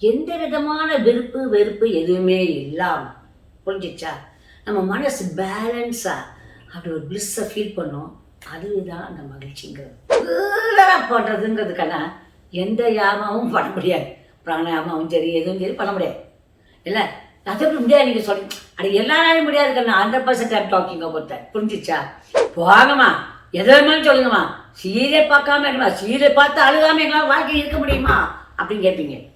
எந்த விதமான விருப்பு வெறுப்பு எதுவுமே இல்லாமல் புரிஞ்சிச்சா? நம்ம மனசு பேலன்ஸாக அப்படி ஒரு பிளிஸ்ஸை ஃபீல் பண்ணோம். அதுதான் அந்த மகிழ்ச்சிங்கிறது. ஃபுல்லாக பண்ணுறதுங்கிறதுக்கான எந்த யாமாவும் பண்ண முடியாது. பிராணாயாமாவும் சரி எதுவும் சரி பண்ண முடியாது. இல்லை? அது முடியாது நீங்கள் சொல்லி அது எல்லா நாளும் முடியாது கண்ணா. ஹண்ட்ரட் பர்சன்ட் ஐம் டாக்கிங் ஒருத்தர் புரிஞ்சிச்சா? போகமா எது வேணாலும் சொல்லுங்கம்மா. சீரை பார்க்காம இருக்கமா சீரை பார்த்து அழுகாம எங்களால் வாழ்க்கை இருக்க முடியுமா? அப்படின்னு கேட்பீங்க.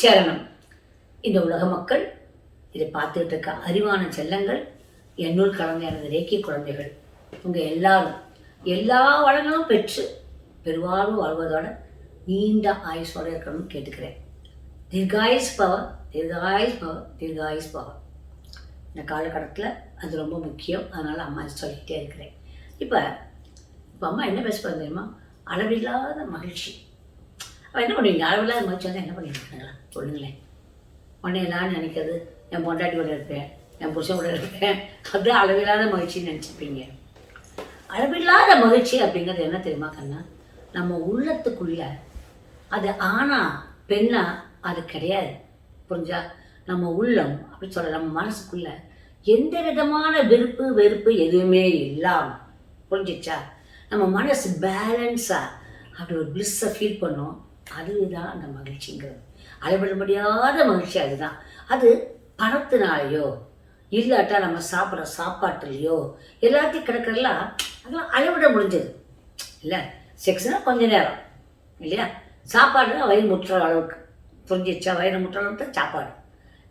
சரணம் இந்த உலக மக்கள் இதை பார்த்துக்கிட்டு இருக்க அறிவான செல்லங்கள் என்னுள் கலந்த எனது ரேக்கி குழந்தைகள். உங்கள் எல்லாரும் எல்லா வளங்களும் பெற்று பெருவாழ்வு வாழ்வதோட நீண்ட ஆயுஷோடு இருக்கணும்னு கேட்டுக்கிறேன். தீர்காயுஸ் பவர் தீர்காயுஸ் பவர் தீர்காயுஸ் பவர் இந்த காலகட்டத்தில் அது ரொம்ப முக்கியம். அதனால் அம்மா சொல்லிக்கிட்டே இருக்கிறேன். இப்போ இப்போ அம்மா என்ன பேச தெரியுமா? அளவில்லாத மகிழ்ச்சி. அப்போ என்ன பண்ணுவீங்க? அளவில்லாத மகிழ்ச்சி வந்தால் என்ன பண்ணிருக்கீங்களா சொல்லுங்களேன் உடனே நான் நினைக்கிறது என் பொண்டாட்டி கூட இருப்பேன் என் புருஷன் கூட இருப்பேன். அதுதான் அளவில்லாத மகிழ்ச்சின்னு நினச்சிப்பீங்க. அளவில்லாத மகிழ்ச்சி அப்படிங்கிறது என்ன தெரியுமா கண்ணா? நம்ம உள்ளத்துக்குள்ள அது ஆனா பெண்ணா அது கிடையாது. புரிஞ்சா? நம்ம உள்ளம் அப்படி சொல்ல நம்ம மனசுக்குள்ள எந்த விதமான வெறுப்பு வெறுப்பு எதுவுமே இல்லாமல் புரிஞ்சிச்சா? நம்ம மனசு பேலன்ஸாக அப்படி ஒரு பிளிஸ்ஸை ஃபீல் பண்ணோம். அதுதான் அந்த மகிழ்ச்சிங்கிறது. அளவிட முடியாத மகிழ்ச்சி அதுதான். அது பணத்தினாலேயோ இல்லாட்டா நம்ம சாப்பிட்ற சாப்பாட்டுலையோ எல்லாத்தையும் கிடக்கிறலாம் அதெல்லாம் அளவிட முடிஞ்சது. இல்லை செக்ஸ்னால் கொஞ்ச நேரம் இல்லையா? சாப்பாடுனா வயிறு முட்டுற அளவுக்கு. புரிஞ்சிச்சா வயிறு முட்டுற அளவுக்கு சாப்பாடு.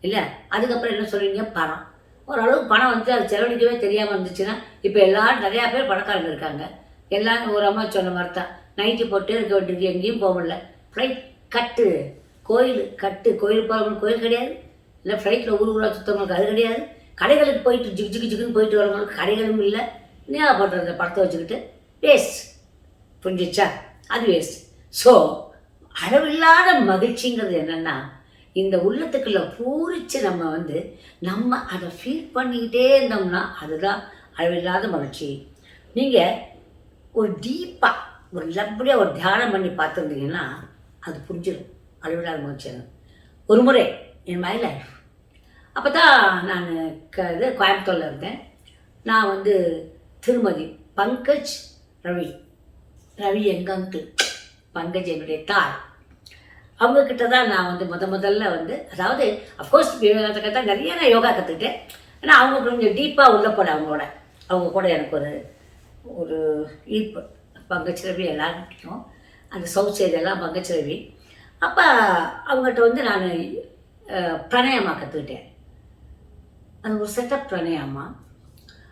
இல்லை அதுக்கப்புறம் என்ன சொல்கிறீங்க பணம். ஓரளவுக்கு பணம் வந்து அது செலவழிக்கவே தெரியாமல் இருந்துச்சுன்னா இப்போ எல்லாரும் நிறையா பேர் பணக்காரங்க இருக்காங்க. எல்லாரும் ஒரு அம்மா சொன்ன மாதிரி தான் நைட்டு போட்டு இருக்க வேண்டியது எங்கேயும் போக முடியல. ஃப்ளைட் கட்டு. கோயில் கட்டு. கோயில் போகிறவங்களுக்கு கோயில் கிடையாது. இல்லை ஃப்ளைட்டில் ஊர் ஊராக சுத்தவங்களுக்கு அது கிடையாது. கடைகளுக்கு போயிட்டு ஜிக் ஜிகு ஜிகுன்னு போயிட்டு வரவங்களுக்கு கடைகளும் இல்லை. என்ன அந்த படத்தை வச்சுக்கிட்டு வேஸ்ட் புரிஞ்சிச்சா? அது வேஸ்ட் ஸோ அளவில்லாத மகிழ்ச்சிங்கிறது என்னென்னா இந்த உள்ளத்துக்குள்ளே பூரிச்சு நம்ம வந்து நம்ம அதை ஃபீல் பண்ணிக்கிட்டே இருந்தோம்னா அதுதான் அளவில்லாத மகிழ்ச்சி. நீங்கள் ஒரு டீப்பாக ஒரு லப்படியாக ஒரு தியானம் பண்ணி பார்த்துருந்தீங்கன்னா அது புரிஞ்சிடும். அளவில்லாத மகிழ்ச்சி ஒரு முறை என் மை லைஃப் அப்போ தான் நான் க இது கோயம்புத்தூரில் இருந்தேன். நான் வந்து திருமதி பங்கஜ் ரவி. ரவி எங்க அங்கிள் பங்கஜ் என்னுடைய தாய். அவங்கக்கிட்ட தான் நான் வந்து முத முதல்ல வந்து அதாவது அஃப்கோர்ஸ் யோகா தான் நிறைய நான் யோகா கற்றுக்கிட்டேன் ஆனால் அவங்க கொஞ்சம் டீப்பாக உள்ள போட அவங்களோட. அவங்க கூட எனக்கு ஒரு ஒரு ஈர்ப்பு. பங்கஜ் ரவி பிடிக்கும் அந்த சவுத் சைடு எல்லாம் பங்கஜ் அப்போ அவங்ககிட்ட வந்து நான் பிரணயமா கற்றுக்கிட்டேன் அது ஒரு செட்டப் பிரணயமா.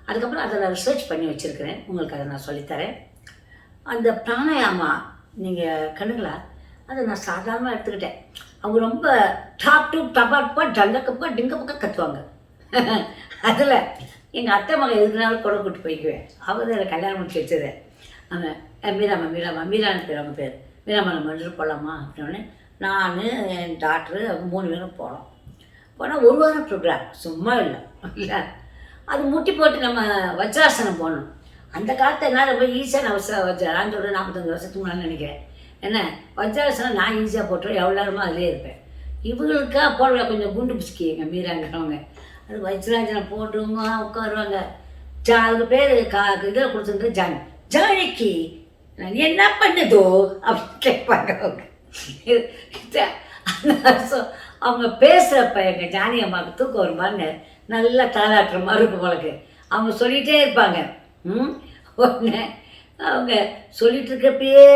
அதுக்கப்புறம் அதை நான் ரிசர்ச் பண்ணி வச்சுருக்கிறேன். உங்களுக்கு அதை நான் சொல்லித்தரேன். அந்த பிராணாயாமா நீங்கள் கண்டுங்களா? அதை நான் சாதாரணமாக எடுத்துக்கிட்டேன். அவங்க ரொம்ப டாப் டூ டபாட்பா டங்கக்கப்பா டிங்கப்பக்கா கத்துவாங்க. அதில் எங்கள் அத்தை மகன் எதுனாலும் கூட கூட்டு போய்க்குவேன். அவர் தான் கல்யாணம் முடிச்சு வச்சது. அவன் மீராமா மீராமா மீரான்னு பேர் அவங்க பேர். மீராமா நம்ம போகலாமா அப்படின்னோடனே நான் என் டாக்டரு அவங்க மூணு பேரும் போனோம். போனால் ஒரு வாரம் ப்ரோக்ராம் சும்மா இல்லை. இல்லை. அது முட்டி போட்டு நம்ம வஜ்ராசனம் போடணும் அந்த காலத்தை என்ன ரொம்ப ஈஸியாக நான் வச்ச வச்ச நான் சொல்கிறேன் நாற்பத்தஞ்சு வருஷத்துக்கு முன்னாடி நினைக்கிறேன். என்ன? வஜ்ராசனம் நான் ஈஸியாக போட்டுருவேன். எவ்வளோ நேரமோ அதிலே இருப்பேன். இவங்களுக்கா போடுவேன் கொஞ்சம் குண்டு பிடிச்சிக்கி எங்கள் மீராங்கிறவங்க. அது வஜ்ராசனம் போட்டுருவங்க உட்காருவாங்க. ஜா அதுக்கு பேர் கா இதில் கொடுத்துருந்து ஜானி. ஜானிக்கு நான் என்ன பண்ணுதோ அப்படின்னு கேட்பாங்க அவங்க இது- அவங்க பேசுகிறப்ப எங்கள் ஜானி அம்மாவுக்கு தூக்கம் ஒரு மாதிரி நல்லா தாளாட்டுற மாதிரி இருக்கும் உங்களுக்கு அவங்க சொல்லிகிட்டே இருப்பாங்க. ம்? உடனே அவங்க சொல்லிட்டு இருக்கப்பயே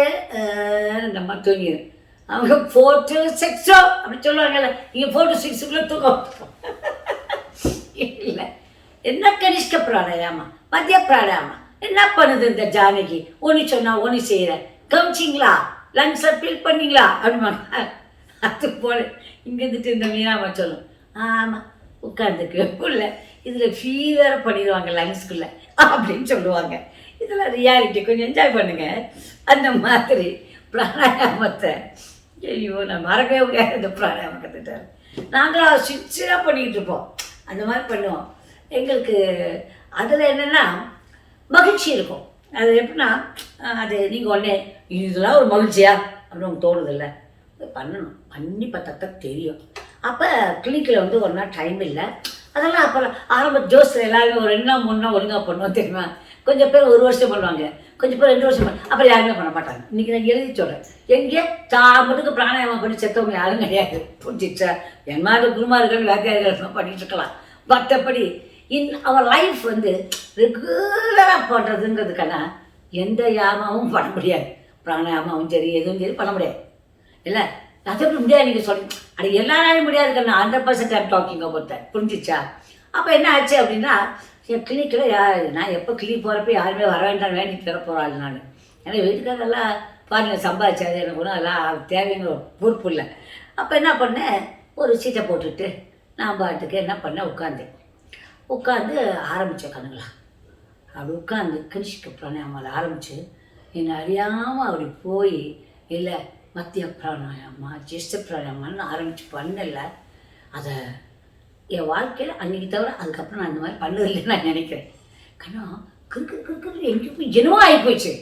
நம்ம இந்த தூங்கிடும் அவங்க ஃபோர் டு சிக்ஸோ அப்படி சொல்லுவாங்கல்ல. நீங்கள் ஃபோர் டு சிக்ஸுக்குள்ளே தூக்கம் இல்லை. என்ன கனிஷ்க பிராணாயாமா மத்திய பிராணாயாமா என்ன பண்ணுது இந்த ஜானகி? ஒன்று சொன்னா ஒன்று செய்கிறேன் கவனிச்சிங்களா? லங்ஸை ஃபில் பண்ணிங்களா? அப்படிமா அது போல இங்கே இருந்துட்டு இந்த மீனாமா சொல்லும். ஆமாம் உட்காந்துக்கு உள்ள இதில் ஃபீவர் பண்ணிடுவாங்க லங்ஸ்குள்ளே அப்படின்னு சொல்லுவாங்க. இதெல்லாம் ரியாலிட்டி கொஞ்சம் என்ஜாய் பண்ணுங்கள் அந்த மாதிரி பிராணாயாமத்தை. ஐயோ நான் மறக்கவே முடியாது இந்த பிராணாயாமம் கற்றுட்டார் நாங்களும் சின்சியராக பண்ணிக்கிட்டு இருப்போம். அந்த மாதிரி பண்ணுவோம். எங்களுக்கு அதில் என்னென்னா மகிழ்ச்சி இருக்கும். அது எப்படின்னா அது நீங்கள் உடனே இதெல்லாம் ஒரு மகிழ்ச்சியா? அப்படின்னு உங்களுக்கு தோணுதில்ல. பண்ணணும். பண்ணி பார்த்தா தெரியும். அப்போ கிளினிக்கில் வந்து ஒரு நாள் டைம் இல்லை. அதெல்லாம் அப்புறம் ஆரம்ப ஜோஸில் எல்லாருமே ஒரு ரெண்டு நாள் மூணு நாள் ஒழுங்காக பண்ணுவோம் தெரியுமா? கொஞ்சம் பேர் ஒரு வருஷம் பண்ணுவாங்க. கொஞ்சம் பேர் ரெண்டு வருஷம் பண்ண அப்புறம் யாருமே பண்ண மாட்டாங்க. இன்றைக்கி நான் எழுதி சொல்கிறேன் எங்கே? தாமட்டுக்கு பிராணாயாமம் பண்ணி செத்தவங்க யாரும் கிடையாது. புரிஞ்சிச்சா? என் மாதிரி குருமார்கள் வாத்தியார்கள் பண்ணிட்டு இருக்கலாம். மற்றபடி இன் அவர் லைஃப் வந்து ரெகுலராக பண்ணுறதுங்கிறதுக்கான எந்த யாமாவும் பண்ண முடியாது. பிராணாயாமாவும் சரி எதுவும் சரி பண்ண முடியாது. இல்லை? அது எப்படி முடியாது நீங்கள் சொல்லி அது எல்லாராலையும் முடியாது கண்ணா. Hundred percent I'm talking about that புரிஞ்சிச்சா? அப்போ என்ன ஆச்சு அப்படின்னா என் கிளினிக்கில் யார் நான் எப்போ கிளினிக் போகிறப்ப யாருமே வர வேண்டாம் வேண்டி தர போகிறாள் நான். ஏன்னா வீட்டுக்காரெல்லாம் பாருங்கள் சம்பாதிச்சாது எனக்கு ஒன்றும் எல்லாம் தேவைங்கிற பொறுப்பு இல்லை. அப்போ என்ன பண்ணேன்? ஒரு சீட்டை போட்டுட்டு நான் பாட்டுக்கு என்ன பண்ணேன்? உட்காந்தேன் உட்காந்து ஆரம்பித்தேன் கண்ணுங்களா? அப்படி உட்காந்து கனிஷ்க பிராணாயாமாவில் ஆரம்பித்து என்னை அறியாமல் அப்படி போய் இல்லை மத்திய பிராணாயாமா ஜெஷ்ட பிராணாயாமான்னு ஆரம்பித்து பண்ணல. அதை என் வாழ்க்கையில் அன்றைக்கி தவிர அதுக்கப்புறம் நான் இந்த மாதிரி பண்ணதில்லைன்னு நான் நினைக்கிறேன். கண்ணா கிறுக்கு கிறுக்கு எங்கே போய் என்னவோ ஆகி போச்சு.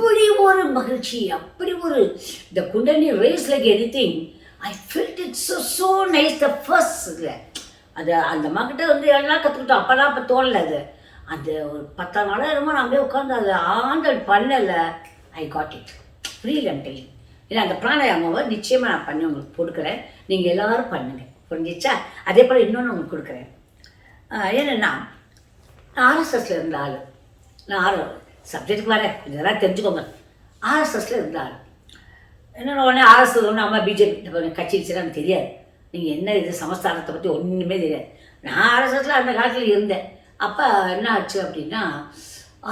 அப்படி ஒரு மகிழ்ச்சி அப்படி ஒரு இந்த குண்டனி race like anything I felt it so so nice the first அது அந்த அம்மாக்கிட்ட வந்து எல்லாம் கற்றுக்கிட்டோம் அப்போல்லாம் இப்போ தோணலை அது. அந்த ஒரு பத்தாம் நாளாக என்னமோ நான் அப்படியே உட்காந்து அதை ஆண்டல் பண்ணலை. I got it free telling இல்லை அந்த பிராணாயாமாவை நிச்சயமாக நான் பண்ணி உங்களுக்கு கொடுக்குறேன். நீங்கள் எல்லோரும் பண்ணுங்கள் புரிஞ்சிச்சா? அதே போல் இன்னொன்று உங்களுக்கு கொடுக்குறேன். ஏன்னா நான் ஆர்எஸ்எஸ்ல இருந்த ஆள். நான் ஆர் சப்ஜெக்ட்டுக்கு வரேன். கொஞ்சம் இதெல்லாம் தெரிஞ்சுக்கோங்க. ஆர்எஸ்எஸ்ல இருந்த ஆள். என்னென்ன உடனே ஆர்எஸ்எஸ் ஒன்று அம்மா பிஜேபி கட்சி வச்சுலாம் தெரியாது. நீங்கள் என்ன இது சமஸ்தானத்தை பற்றி ஒன்றுமே தெரியாது. நான் ஆர்எஸ்எஸில் அந்த காலத்தில் இருந்தேன். அப்போ என்ன ஆச்சு அப்படின்னா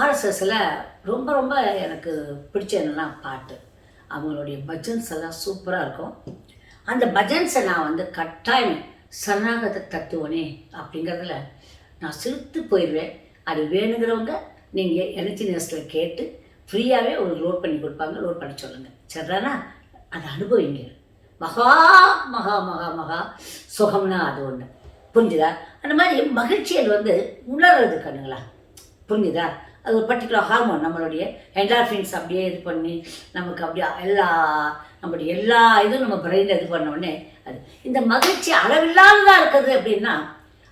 ஆர்எஸ்எஸில் ரொம்ப ரொம்ப எனக்கு பிடிச்ச என்னென்னா பாட்டு. அவங்களுடைய பஜன்ஸ் எல்லாம் சூப்பராக இருக்கும். அந்த பஜன்ஸை நான் வந்து கட்டாயம் சரணாகத தத்துவனே அப்படிங்கிறதுல நான் சிரித்து போயிடுவேன். அது வேணுங்கிறவங்க நீங்கள் எனர்ஜி நேரத்தில் கேட்டு ஃப்ரீயாகவே ஒரு லோட் பண்ணி கொடுப்பாங்க. லோட் பண்ண சொல்லுங்கள் சரிதானா? அதை அனுபவிங்க. மகா மகா மகா மகா. சுகம்னா அது ஒன்று புரிஞ்சுதா? அந்த மாதிரி மகிழ்ச்சியில் வந்து உணர்றது கண்ணுங்களா? புரிஞ்சுதா? அது ஒரு பர்டிகுலர் ஹார்மோன் நம்மளுடைய என்டார்ஃபின்ஸ் அப்படியே இது பண்ணி நமக்கு அப்படியே எல்லா நம்மளுடைய எல்லா இதுவும் நம்ம பிரெயினில் இது பண்ணோடனே அது. இந்த மகிழ்ச்சி அளவில்லாததாக இருக்குது அப்படின்னா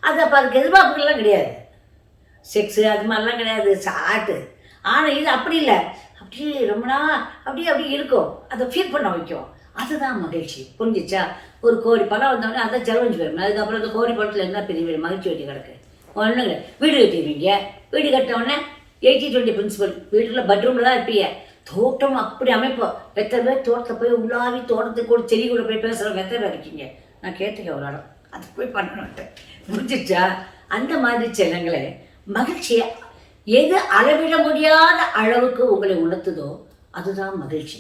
அது அப்போ அதுக்கு எதிர்பார்ப்புகள்லாம் கிடையாது. செக்ஸு அது மாதிரிலாம் கிடையாது சாட்டு ஆனால் இது அப்படி இல்லை. அப்படியே ரொம்ப நாள் அப்படியே அப்படியே இருக்கும். அதை ஃபீல் பண்ண வைக்கும். அதுதான் மகிழ்ச்சி. புரிஞ்சிச்சா? ஒரு கோடி பழம் வந்தோடனே அதை செலவஞ்சு போயிடும். அதுக்கப்புறம் அந்த கோடி பழத்தில் என்ன பெரிய பெரிய மகிழ்ச்சி வெட்டி கிடக்கு. ஒன்றுங்க வீடு கட்டிடுவீங்க வீடு கட்ட உடனே எயிட்டி டுவெண்ட்டி பிரின்சிபல் வீட்டில் பெட்ரூமில் தான் இருப்பீங்க தோட்டம் அப்படி அமைப்போம். எத்தனை பேர் தோட்டத்தை போய் உள்ளாவி தோட்டத்துக்கு கூட செடி கூட போய் பேசுகிறவங்க எத்தனை பேர் இருக்கீங்க நான் கேட்டுக்க ஒரு இடம் அது போய் பண்ணணுன்ட்டு முடிஞ்சிச்சா அந்த மாதிரி செல்லங்களே மகிழ்ச்சியை எது அளவிட முடியாத அளவுக்கு உங்களை உணர்த்துதோ அதுதான் மகிழ்ச்சி.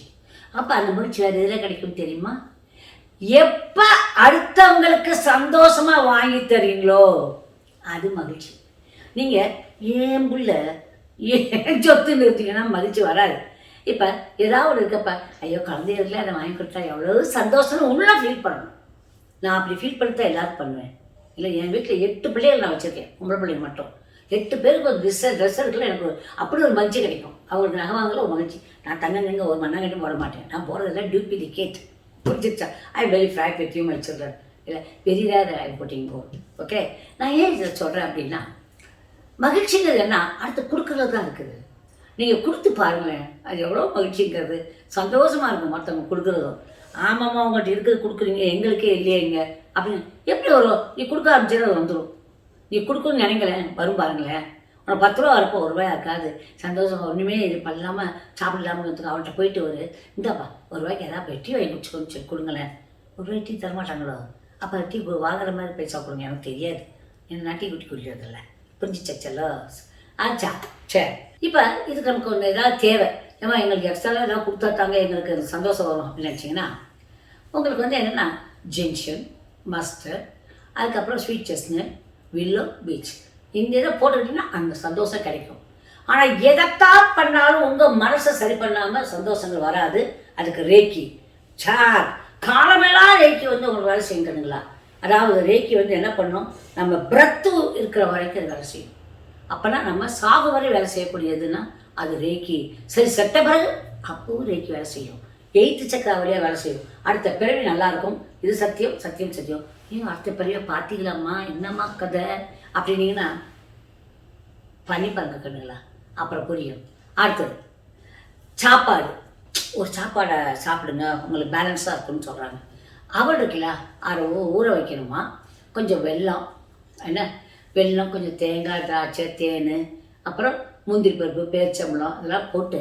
அப்போ அந்த மகிழ்ச்சி வேறு எதில் கிடைக்கும் தெரியுமா? எப்போ அடுத்தவங்களுக்கு சந்தோஷமாக வாங்கி தரீங்களோ அது மகிழ்ச்சி. நீங்கள் ஏன் புள்ள ஏன் சொத்து நிறுத்திங்கன்னா மகிழ்ச்சி வராது. இப்போ ஏதாவது ஒரு இருக்கப்ப ஐயோ குழந்தைகளுக்குலாம் அதை வாங்கி கொடுத்தா எவ்வளோ சந்தோஷம்னு உள்ள ஃபீல் பண்ணணும். நான் அப்படி ஃபீல் பண்ணி எல்லாரும் பண்ணுவேன். இல்லை என் வீட்டில் எட்டு பிள்ளைகள் நான் வச்சுருக்கேன். பொம்பளை பிள்ளைங்க மட்டும். எட்டு பேருக்கு ஒரு ட்ரெஸ் ட்ரெஸ் இருக்குல்ல எனக்கு அப்படி ஒரு மகிழ்ச்சி கிடைக்கும். அவங்களுக்கு நகை வாங்கல ஒரு மகிழ்ச்சி. நான் தங்கங்க ஒரு மண்ணாங்கட்டி போட மாட்டேன். நான் போடுறதெல்லாம் duplicate புரிஞ்சிருச்சா? I very frank with you my children இல்லை பெரியதாக ரேர் போட்டிங்க போ ஓகே நான் ஏன் இதை சொல்கிறேன் அப்படின்னா மகிழ்ச்சிங்கிறது என்ன? அடுத்து கொடுக்கறது தான் இருக்குது. நீங்கள் கொடுத்து பாருங்களேன் அது எவ்வளோ மகிழ்ச்சிங்கிறது. சந்தோஷமாக இருக்கும் மற்றவங்க கொடுக்குறதும் ஆமாம்மா உங்கள்கிட்ட இருக்கிறது கொடுக்குறீங்க எங்களுக்கே இல்லையேங்க அப்படின்னு எப்படி வரும் நீ கொடுக்க ஆரம்பிச்சது அது வந்துடும் நீ கொடுக்கணும்னு நினைக்கிறேன் வரும் பாருங்களேன். உனக்கு பத்து ரூபா இருக்கும் ஒரு ரூபாய் இருக்காது. சந்தோஷம் ஒன்றுமே இது பண்ணாமல் சாப்பிடலாமல் வந்து அவன்கிட்ட போயிட்டு ஒரு இந்தாப்பா ஒரு ரூபாய்க்கு ஏதாவது போய் டீ வாங்கி குடிச்சுக்கோன்னு சொல்லி கொடுங்களேன். ஒரு ரூபாய் டீ தரமாட்டாங்களோ? அப்போ டீ வாங்குற மாதிரி போய் கொடுங்க எனக்கு தெரியாது. என்ன நான் டீ குட்டி குடிக்கிறதில்ல. புரிஞ்சிச்சல்லோ ஆச்சா சரி இப்போ இதுக்கு நமக்கு ஒன்று ஏதாவது தேவை. ஏமா எங்களுக்கு எக்ஸ்ட்ராவாக ஏதாவது கொடுத்தா தாங்க எங்களுக்கு சந்தோஷம் வரும் அப்படின்னு நினச்சிங்கன்னா உங்களுக்கு வந்து என்னென்னா ஜென்ஷன் மஸ்டர்ட் அதுக்கப்புறம் ஸ்வீட் செஸ்னட் வில்லோ பீச் இந்த இதை போட்டுக்கிட்டிங்கன்னா அந்த சந்தோஷம் கிடைக்கும். ஆனால் எதைத்தான் பண்ணாலும் உங்கள் மனசை சரி பண்ணாமல் சந்தோஷங்கள் வராது. அதுக்கு ரேக்கி. சார் காலமெல்லாம் ரேக்கி வந்து உங்களுக்கு வேலை செய்யணுங்களா அதாவது ரேக்கி வந்து என்ன பண்ணும்? நம்ம பிரத்து இருக்கிற வரைக்கும் அது வேலை செய்யும். அப்போனா நம்ம சாகு வரை வேலை செய்யக்கூடியதுன்னா அது ரேக்கி. சரி செட்ட பிறகு அப்பவும் ரேக்கி வேலை செய்யும். எயித்து சக்கர வழியாக வேலை செய்யும். அடுத்த பிறவி நல்லாயிருக்கும் இது சத்தியம் சத்தியம் சத்தியம். ஏன் அடுத்த பிறவியை பார்த்தீங்களாம்மா என்னம்மா கதை? அப்படின்னீங்கன்னா பண்ணி பாருங்க கண்ணுங்களா? அப்புறம் புரியும். அடுத்தது சாப்பாடு. ஒரு சாப்பாடை சாப்பிடுங்க உங்களுக்கு பேலன்ஸாக இருக்கும்னு சொல்கிறாங்க அவள் இருக்குல்ல அரை ஊற வைக்கணுமா? கொஞ்சம் வெல்லம். என்ன? வெல்லம் கொஞ்சம் தேங்காய் திராட்சை தேன் அப்புறம் முந்திரி பருப்பு பேரிச்சம்பழம் இதெல்லாம் போட்டு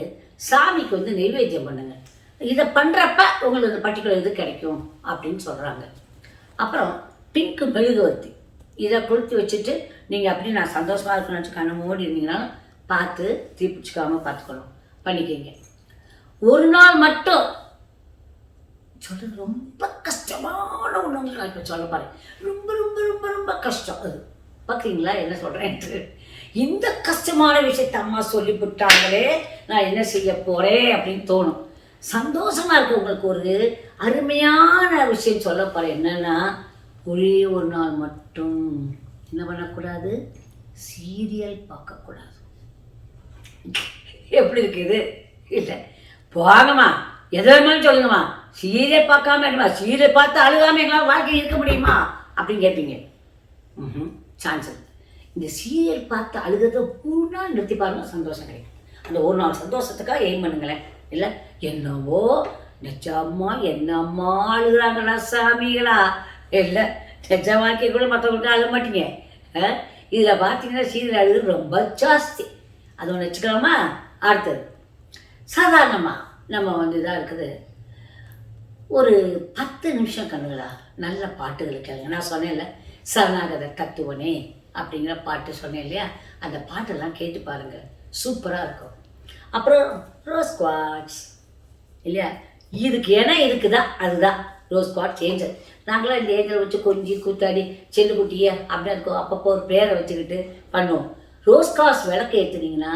சாமிக்கு வந்து நெய்வேத்தியம் பண்ணுங்க. இதை பண்ணுறப்ப உங்களுக்கு அந்த பர்டிகுலர் இது கிடைக்கும் அப்படின்னு சொல்கிறாங்க அப்புறம் பிங்க்கு மெழுகுவர்த்தி. இதை கொளுத்தி வச்சுட்டு நீங்கள் அப்படி நான் சந்தோஷமாக இருக்கணும்னு கண்ணை மூடி இருந்தீங்கன்னா பார்த்து தீப்பிடிச்சிக்காமல் பார்த்துக்கணும். பண்ணிக்கிங்க. ஒரு நாள் மட்டும். சொல்ல ரொம்ப கஷ்டமான ஒன்று நான் இப்போ சொல்ல பாரு ரொம்ப ரொம்ப ரொம்ப ரொம்ப கஷ்டம் அது. பார்க்குறீங்களா? என்ன சொல்கிறேன்ட்டு இந்த கஷ்டமான விஷயத்தை அம்மா சொல்லி விட்டாங்களே நான் என்ன செய்ய போகிறேன் அப்படின்னு தோணும். சந்தோஷமாக இருக்க உங்களுக்கு ஒரு அருமையான விஷயம் சொல்ல போகிறேன் என்னன்னா ஒரே ஒரு நாள் மட்டும் என்ன பண்ணக்கூடாது? சீரியல் பார்க்கக்கூடாது. எப்படி இருக்குது? இல்லை. போங்கம்மா எதை வேணாலும் சொல்லுங்கம்மா. சீரியல் பார்க்காம என்னமா சீரியல் பார்த்து அழுகாம எங்களால் வாழ்க்கை இருக்க முடியுமா? அப்படின்னு கேட்பீங்க. ம் சான்ஸ். இந்த சீரியல் பார்த்து அழுகிறத நாள் நிறுத்தி பாருங்க சந்தோஷம் கிடைக்கும். அந்த ஒரு நாள் சந்தோஷத்துக்காக எய்ம் பண்ணுங்களேன். இல்லை? என்னவோ? நிஜம்மா என்னம்மா அழுகிறாங்களா சாமிகளா இல்லை நிஜ வாழ்க்கை கூட மற்றவங்களுக்கு அழுக மாட்டீங்க. இதில் பார்த்தீங்கன்னா சீரியல் அழுது ரொம்ப ஜாஸ்தி. அது ஒன்று வச்சுக்கலாமா? அடுத்தது. சாதாரணமாக நம்ம வந்து இதாக இருக்குது. ஒரு பத்து நிமிஷம் கண்ணுங்களா நல்ல பாட்டுகள் கேளுங்க. நான் சொன்னேன்ல சரணாகத தத்துவனே அப்படிங்கிற பாட்டு சொன்னேன் இல்லையா? அந்த பாட்டெல்லாம் கேட்டு பாருங்க. சூப்பராக இருக்கும். அப்புறம் ரோஸ் குவாட்ஸ் இல்லையா? இதுக்கு ஏன்னா இருக்குதா? அதுதான். ரோஸ் குவாட்ஸ் ஏஞ்சல் நாங்களாம் இந்த ஏஞ்சல் வச்சு கொஞ்சி கூத்தாடி செல்லுக்குட்டியே அப்படின்னு இருக்கும் அப்பப்போ ஒரு பேரை வச்சுக்கிட்டு பண்ணுவோம். ரோஸ் காஸ் விளக்கு ஏற்றுனீங்கன்னா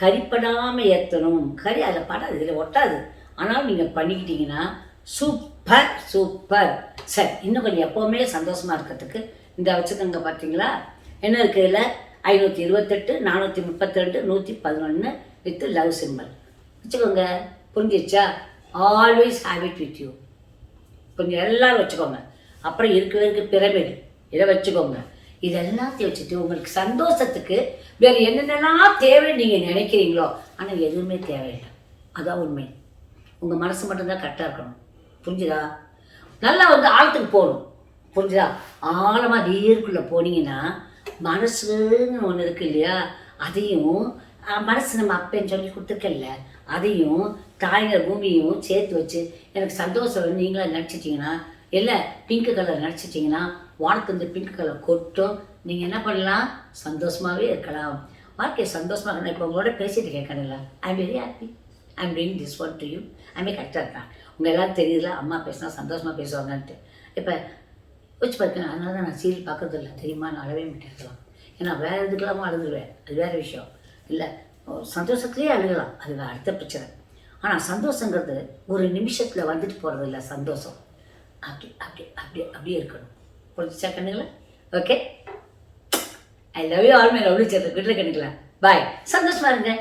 கரிப்படாமல் ஏற்றணும் கறி அதில் படாது இதில் ஒட்டாது. ஆனாலும் நீங்கள் பண்ணிக்கிட்டீங்கன்னா சூப்பர் சூப்பர் சரி இன்னும் கொஞ்சம் எப்போவுமே சந்தோஷமாக இருக்கிறதுக்கு இந்த வச்சுக்கோங்க பார்த்தீங்களா என்ன இருக்குது இதில்? ஐநூற்றி இருபத்தெட்டு நானூற்றி முப்பத்தி ரெண்டு நூற்றி பதினொன்று வித் லவ் சிம்பிள் வச்சுக்கோங்க. புரிஞ்சிச்சா always have it with you கொஞ்சம் எல்லாரும் வச்சுக்கோங்க. அப்புறம் இருக்கிறதுக்கு பிரமிடு இதை. வச்சுக்கோங்க. இது எல்லாத்தையும் வச்சுட்டு உங்களுக்கு சந்தோஷத்துக்கு வேறு என்னென்னலாம் தேவை நீங்கள் நினைக்கிறீங்களோ ஆனால் எதுவுமே தேவையில்லை. அதான் உண்மை. உங்கள் மனசு மட்டும்தான் கரெக்டாக இருக்கணும். புரிஞ்சுதா? நல்லா வந்து ஆழத்துக்கு போகணும். புரிஞ்சுதா? ஆழமாக நீருக்குள்ளே போனீங்கன்னா மனசுன்னு ஒன்று இருக்கு இல்லையா? அதையும் மனசு நம்ம அப்பேன்னு சொல்லி கொடுத்துருக்கல அதையும் தாய்கிற பூமியும் சேர்த்து வச்சு எனக்கு சந்தோஷம் நீங்களாக நினச்சிட்டிங்கன்னா இல்லை பிங்க் கலர் நினச்சிட்டிங்கன்னா வானத்து இந்த பிங்க் கலர் கொட்டும். நீங்கள் என்ன பண்ணலாம்? சந்தோஷமாகவே இருக்கலாம். வாழ்க்கையை சந்தோஷமாக இருக்கணும். இப்போ உங்களோட பேசிட்டு கேட்கணும்ல I am very happy I am doing this one to you ஐமே கரெக்டாக இருக்கான் உங்கள் எல்லாம் தெரியுதுல அம்மா பேசினா சந்தோஷமாக பேசுவாங்கன்ட்டு. இப்போ வச்சு பார்க்கணும் அதனால தான் நான் சீரியல் பார்க்கறது இல்லை தெரியுமா? நான் அழவே மாட்டேன். ஏன்னா வேறு எதுக்கெல்லாமோ அழுதுருவேன். அது வேறு விஷயம். இல்லை சந்தோஷத்துலேயே அழுகலாம். அது அடுத்த பிரச்சனை. ஆனால் சந்தோஷங்கிறது ஒரு நிமிஷத்தில் வந்துட்டு போகிறது இல்லை சந்தோஷம். அப்படி அப்படி அப்படி அப்படியே இருக்கணும். புரிஞ்சுச்சா கண்ணுங்களா? Okay I love you all my lovely சேர்த்து வீட்டில் கண்டுக்கலாம் பாய் சந்தோஷமா இருங்க.